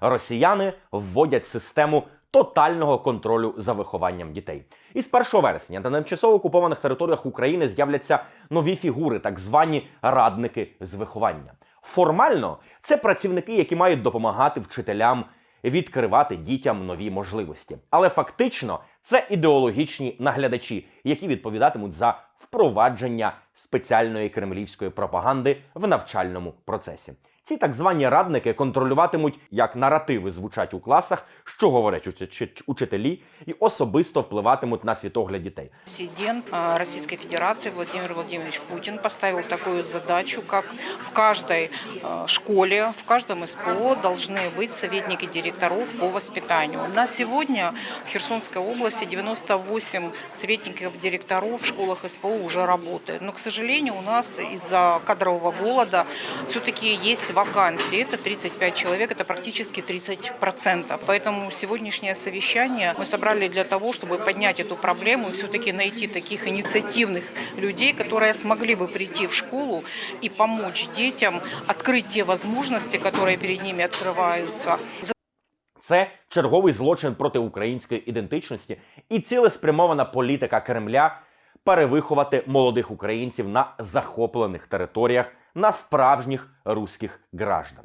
росіяни вводять систему тотального контролю за вихованням дітей. І з 1 вересня на тимчасово окупованих територіях України з'являться нові фігури, так звані радники з виховання. Формально це працівники, які мають допомагати вчителям відкривати дітям нові можливості. Але фактично це ідеологічні наглядачі, які відповідатимуть за впровадження спеціальної кремлівської пропаганди в навчальному процесі. Ці так звані радники контролюватимуть, як наративи звучать у класах, що говорять учителі, і особисто впливатимуть на світогляд дітей. Президент а, Российской Федерации Владимир Владимирович Путин поставил такую задачу, как в каждой а, школе, в каждом СПО должны быть советники директоров по воспитанию. На сегодня в Херсонской области 98 советников директоров в школах СПО уже работают. Но, к сожалению, у нас из-за кадрового голода все-таки есть вакансии. Это 35 человек, это практически 30%. Поэтому сегодняшнее совещание мы собрали для того, чтобы поднять эту проблему и все-таки найти таких инициативных людей, которые смогли бы прийти в школу и помочь детям открыть те возможности, которые перед ними открываются. Це черговий злочин проти української ідентичності і цілеспрямована політика Кремля перевиховати молодих українців на захоплених територіях на справжніх руських граждан.